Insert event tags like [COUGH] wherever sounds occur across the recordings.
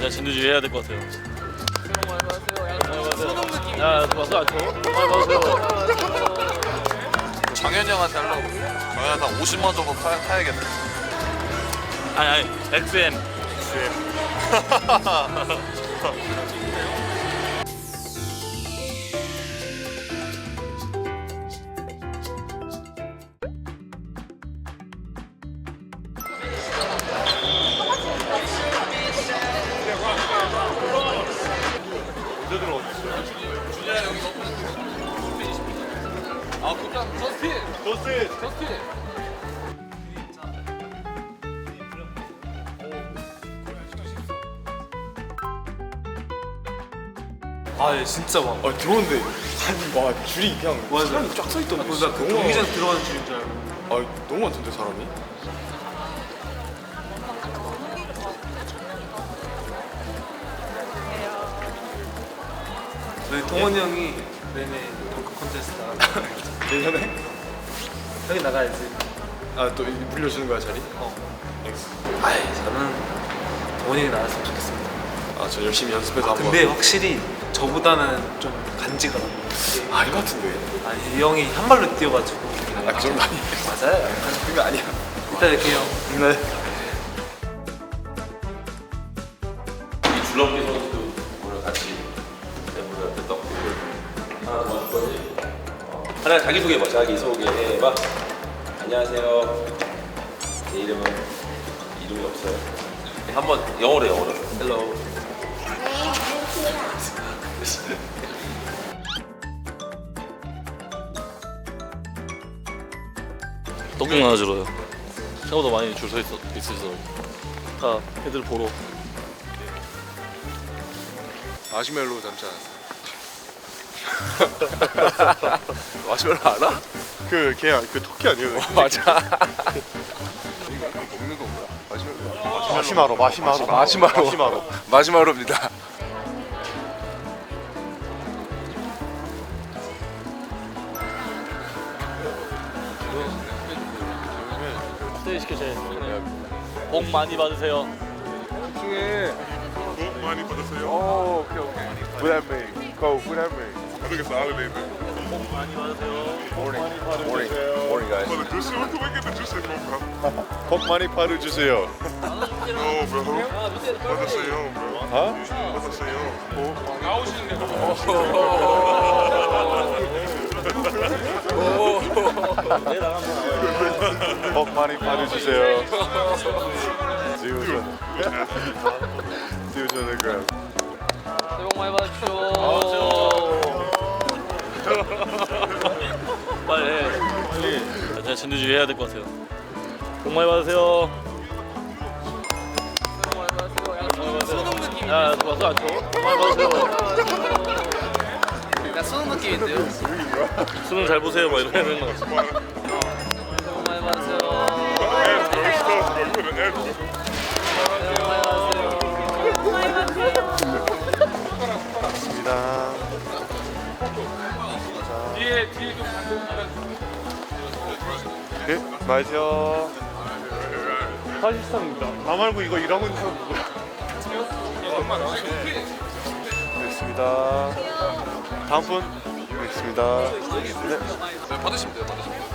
그냥 진두지휘 해야 될 것 같아요. 느낌. 야, 맞아, 안 쳐. 받으세요. 장현이 형한테 하려고 장현이 한 50만 정도 타, 타야겠네 아니, 아니, XM. [LAUGHS] [LAUGHS] 아 그냥 저스틴 저스틴 저스틴 아, 예, 진짜 많아. 아 들어오는데 한와 줄이 그냥 사람이 쫙서 있던데. 나그 너무 경기장 들어가는 줄인 줄 알고. 많- 아 너무 많던데 사람이. 저희 동원이 형이 내내 덩크 콘테스트 나가. 내년에 형이 나가야지. 아 또 물려주는 거야 자리? 어. 아이, 저는 동원이 형이 나갔으면 좋겠습니다. 아 저 열심히 연습해서 한번. 근데 확실히 저보다는 좀 간지가. 아닌 것 같은데. 아니, 이 형이 한 발로 뛰어가지고. 아그 정도 아니에요. 맞아요. 그거 아니야. 이따 이렇게 형. 네. 하나 더 맞을 거지? 하나 자기소개 해봐. 자기소개 해봐. 안녕하세요. 제 이름은 이름이 없어요. 한번 영어로 해, 영어로. 헬로 떡국 나눠주러요. 생각보다 많이 줄 서 있어서. 다 애들 보러. 마시멜로 않았어? 마시멜로 알아? 그 걔야 그 토끼 아니에요? 맞아. 먹는 거 뭐야? 마시멜로. 마시마로 마시마로 마시마로 마시마로. 스테이 시켜줘야 복 많이 받으세요 복 많이 받으세요. 오 오케이 오케이. What that mean? Go. 모르겠어. 아르네이드. 복 많이 받으세요 Morning. Morning. Morning guys. 오늘 주스 어떻게 먹겠다 주스 뭔가. 복 많이 받아주세요. 어, bro. 받으세요, bro. 어? 받으세요. 복 많이 받아주세요. 지우전. 지우전의 그. 새해 복 많이 받으십시오. [LAUGHS] 빨리 해 빨리 제가 진두지휘 해야 될 것 같아요 복 많이 받으세요 새해 복 많이 받으세요. 소독 느낌. 야 맞아 안 쳐? 복 많이 받으세요 약간 소독 느낌인데요. 수능 잘 보세요 막 이런 되는 거 같아 새해 복 많이 받으세요. 네, 마이세요. 사실상입니다. 나 말고 이거 일하고 있는 사람 누구야? 알겠습니다. 다음 분. 알겠습니다. 네. 네, 받으시면 돼요 받으시면 돼요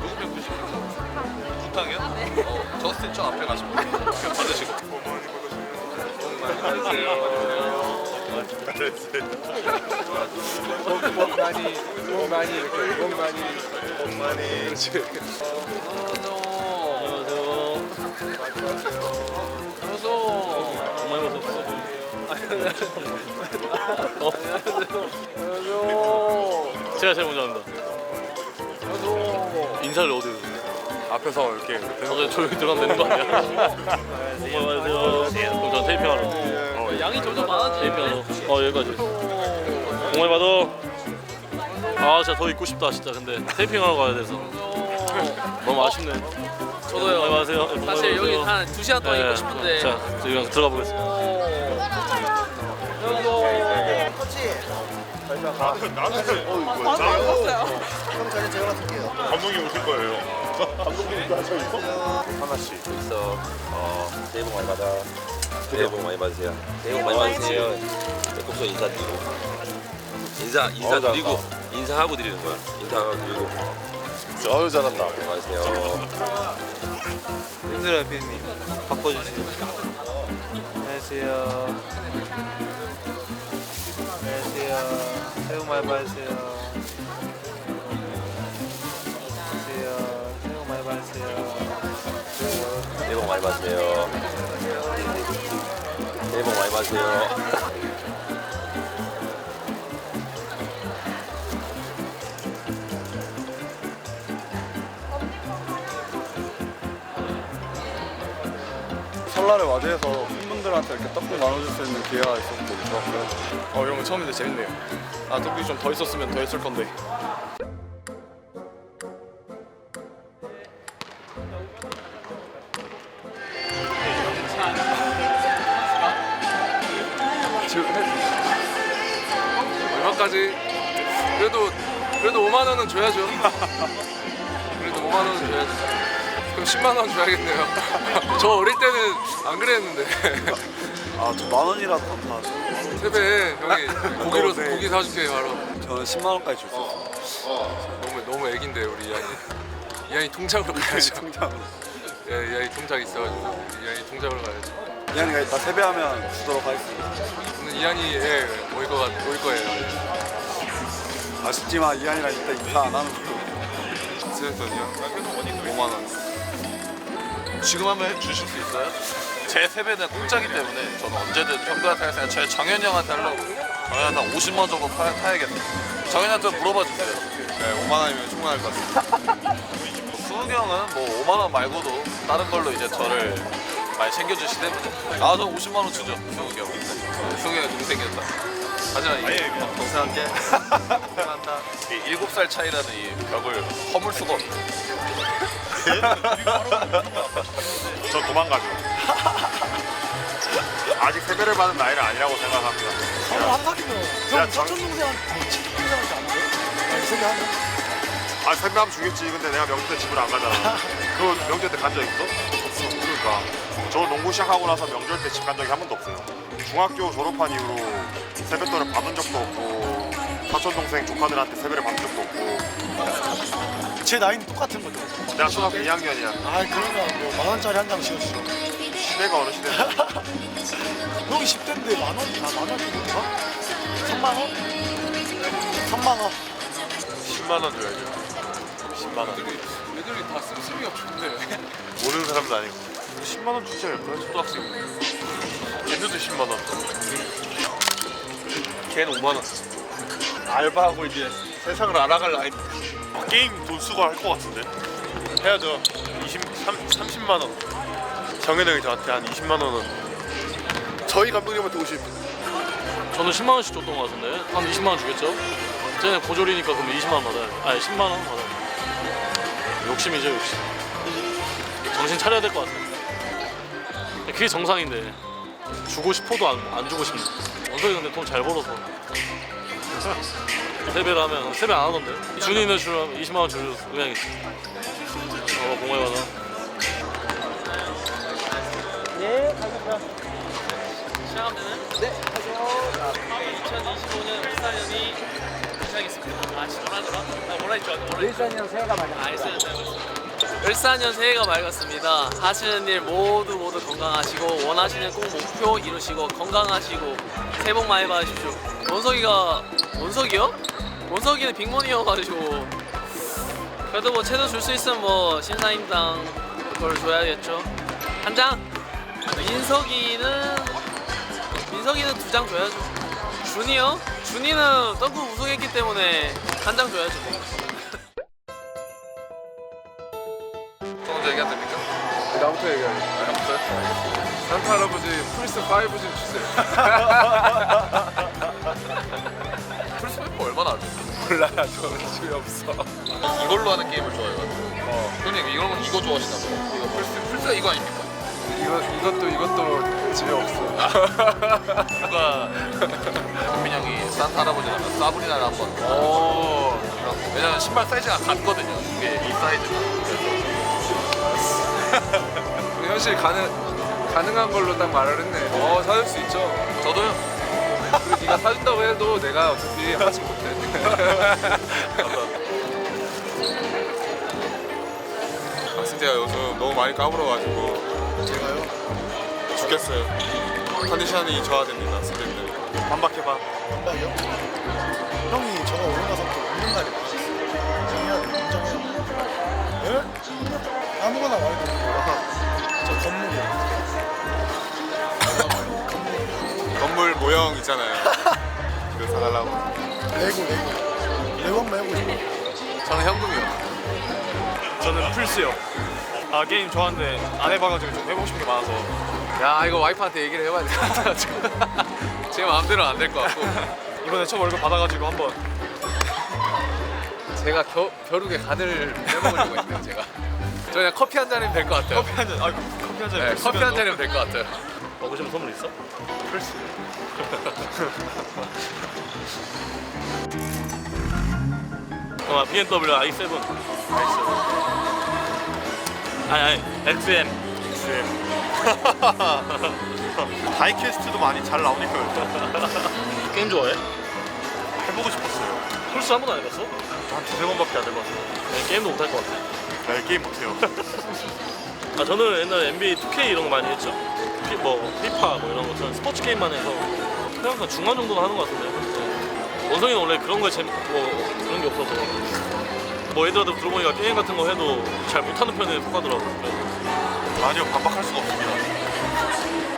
누구 편 보시면 구탕이요? 어, 저스틴 저 앞에 가시면 돼요 편 받으시고 복 많이 받으세요. 복 많이, 복 많이 이렇게, 복 많이, 복 많이. 그렇지. 안녕하세요. 복 많이 받으세요 어? 제가 제일 먼저 합니다 인사를 어디 앞에서 이렇게. 저기 조용히 들어가면 되는 거 아니야? 받으세요 그럼 저 테이핑 하러 어, 양이 점점 많아지. 테이핑하러 어 여기까지 복 많이 받아 아 진짜 더 있고 싶다 진짜 근데 테이핑하러 가야 돼서 너무 아쉽네 저도요. 복 많이 사실 여기. 한 2시간 동안 있고 싶은데. 자, 저희 그냥 들어가 보겠습니다. 감독님 오실 거예요. 하나씩. 있어. 어, 새해 복 많이 받아. 새해 복 많이 받으세요. 새해 복 많이 받으세요. 꼭꼭 인사드리고 인사 인사 드리고 인사하고 드리는 거야. 인사하고 드리고 아유 잘한다. 안녕하세요. 힘들어요 피디님 바꿔주세요 안녕하세요 안녕하세요 새해 복 많이 받으세요 안녕하세요 새해 복 많이 받으세요 새해 복 많이 받으세요. 새해 복 많이 받으세요. 설날을 맞이해서 팬분들한테 이렇게 떡국 나눠줄 수 있는 기회가 있어서 되게 좋았고요. 어 이런 거 처음인데 재밌네요. 아 떡볶이 좀 더 있었으면 더 했을 건데. 얼마까지? 그래도 그래도 5만 원은 줘야죠. 그래도 5만 원은 줘야죠. 그럼 10만 원 줘야겠네요. [LAUGHS] 저 어릴 때는 안 그랬는데 아 저 만 원이라도 다 세배 형이 고기로 고기 사줄게 바로. 저는 10만 원까지 줄수 있어요. 너무 너무 애긴데 우리 이한이. 이한이 통장으로 가야죠. [LAUGHS] 통장. 예, 이한이 통장 있어가지고 이한이 통장으로 가야죠. 이한이가 이따 세배하면 주도록 하겠습니다. 오늘 이한이 예, 올 거, 같- 올 거예요. 아쉽지만 이한이랑 이따 인사 안 하는 걸로. 세뱃돈이요? 5만 원. 지금 하면 주실 수 있어요? 제 세배는 공짜기 때문에 저는 언제든 형들한테 할 생각. 제 정현이 형한테 하려고. 정현이한테 한 50만 원 정도 타, 타야겠네. 정현이한테 물어봐 주세요. 네, 5만 원이면 충분할 것 같아요. 수욱이 형은 뭐 5만 원 말고도 다른 걸로 이제 저를 많이 챙겨주시 때문에 아, 저 50만 원 주죠. 수욱이 형. 네, 수욱이 형이 동생이었다. 하지만 이게 동생한테 사랑한다. 이 7살 차이라는 이 벽을 허물 수가 없네. 저 도망가죠. 아직 세배를 받은 나이는 아니라고 생각합니다. 서로 한 살이면 형 사촌 동생한테 친동생한테 안 돼요? 아니 세배하면? 아 세배하면 주겠지. 근데 내가 명절 때 집을 안 가잖아. 그 명절 때 간 적 있어? 없어. 그러니까 저 농구 시작하고 나서 명절 때 집 간 적이 한 번도 없어요. 중학교 졸업한 이후로 세뱃돈을 받은 적도 없고 사촌 동생 조카들한테 세배를 받은 적도 없고 제 나이는 똑같은 거죠. 내가 초등학교 2학년이야. 아 그러면 뭐만 원짜리 한 장 지어주죠. 시대가 어느 시대야? [LAUGHS] 형이 10대인데 만 원? 아만 원 정도인가? 3만 원? 3만 원. 10만 원 줘야죠. 10만 원. 애들이, 애들이 다 씀씀이 없는데. 모르는 사람도 아니고 10만 원 주지 않을까요? 초등학생 걔네도 10만 원 걔는 5만 원 알바하고 이제 세상을 알아갈 나이 게임 돈 쓰고 할 것 같은데 해야죠 20, 3, 30만 원 정현 형이 저한테 한 20만 원은 저희 감독님한테 50 저는 10만 원씩 줬던 것 같은데 한 20만 원 주겠죠? 쟤네 고졸이니까 그럼 20만 원 받아요. 아니 10만 원 받아요. 욕심이죠 욕심. 정신 차려야 될 것 같아요. 그게 정상인데 주고 싶어도 안, 안 주고 싶네. 원석이 근데 돈 잘 벌어서 세배를 하면 세배 안 하던데. 준이는 주면 20만 원 주고 그냥 어 공회 받아. 시작하면은 네 하죠 2025년 울산연이 시작했습니다 아 뭐라 더라 아 뭐라 했죠 뭐라 울산연 새해가 맑았습니다 아 울산연 새해가 맑았습니다 울산연 새해가 맑았습니다 하시는 일 모두 모두 건강하시고 원하시는 꼭 목표 이루시고 건강하시고 새해 복 많이 받으십시오 원석이가 원석이요? 원석이는 빅몬이어가지고 그래도 뭐 채도 줄 수 있으면 뭐 신사임당 그걸 줘야겠죠 한 장? 민석이는 민석이는 두 장 줘야죠. 준이요? 준이는 떡국 우승했기 때문에 한 장 줘야죠. 먼저 얘기하면 됩니까? 나부터 얘기하겠습니다. 나부터요? 산타 할아버지 플스 5 좀 주세요. [LAUGHS] 플스 5 얼마나 하죠? 몰라요. 저 집에 없어. 이걸로 하는 게임을 좋아해가지고. 형님 이거는 이거 좋아하시나 봐요. 이거 플스 플스 이거 아닙니까? 이거 이것도 이것도 집에 없어. 누가 민형이 산타 할아버지 나면 사브리나를 한번 오. 왜냐면 신발 사이즈가 같거든요. 이게 이 사이즈가. 현실 가는 가능한 걸로 딱 말을 했네. 어 사줄 수 있죠. 저도요. 그리고 네가 사준다고 해도 내가 어차피 하지 못해. 아 승재가 요즘 너무 많이 까불어가지고 제가요? 죽겠어요. 컨디션이 저하됩니다 승재님. 반박해봐. 반박이요? 형이 저가 또 없는 날이 많았어요. 인정해야 돼, 인정해야 돼. 예? 아무거나 말해도 저 건물이요. 건물 모형 있잖아요. 그거 사달라고. 레고, 레고. 레고 해보고 싶어요. 저는 현금이요. 저는 플스요. 아 게임 좋아하는데 안 해봐가지고 좀 해보고 싶은 게 많아서 야 이거 와이프한테 얘기를 해봐야 될 것 같아. 지금 [LAUGHS] 제 마음대로는 안 될 것 같고 이번에 처음 월급 받아가지고 한번 제가 겨, 벼룩에 가늘을 빼먹으려고 했네요 제가. 저 그냥 커피 한 잔이면 될 것 같아요. 커피 한 잔, 아 커피 한 잔. 네, 커피 한 잔이면 될 것 같아요. 먹고 싶은 선물 있어? 플스. 어, BMW i7. i7. 아니 아니 XM. [LAUGHS] 다이캐스트도 많이 잘 나오니까 [LAUGHS] 게임 좋아해? 해보고 싶었어요. 플스 한 번도 안 해봤어? 한 두세 번밖에 안 해봤어요. 네, 게임도 못할 것 같아. 나 게임 못해요. 아 저는 옛날에 NBA 2K 이런 거 많이 했죠. 피, 뭐 피파 뭐 이런 거 저는 스포츠 게임만 해서 그냥 한 중간 정도는 하는 것 같은데요. 네. 원성이는 원래 그런 거에 재미 뭐 그런 게 없어서 뭐 애들한테 들어보니까 게임 같은 거 해도 잘 못하는 편에 속하더라고. 그래서 아니요 반박할 수가 없습니다.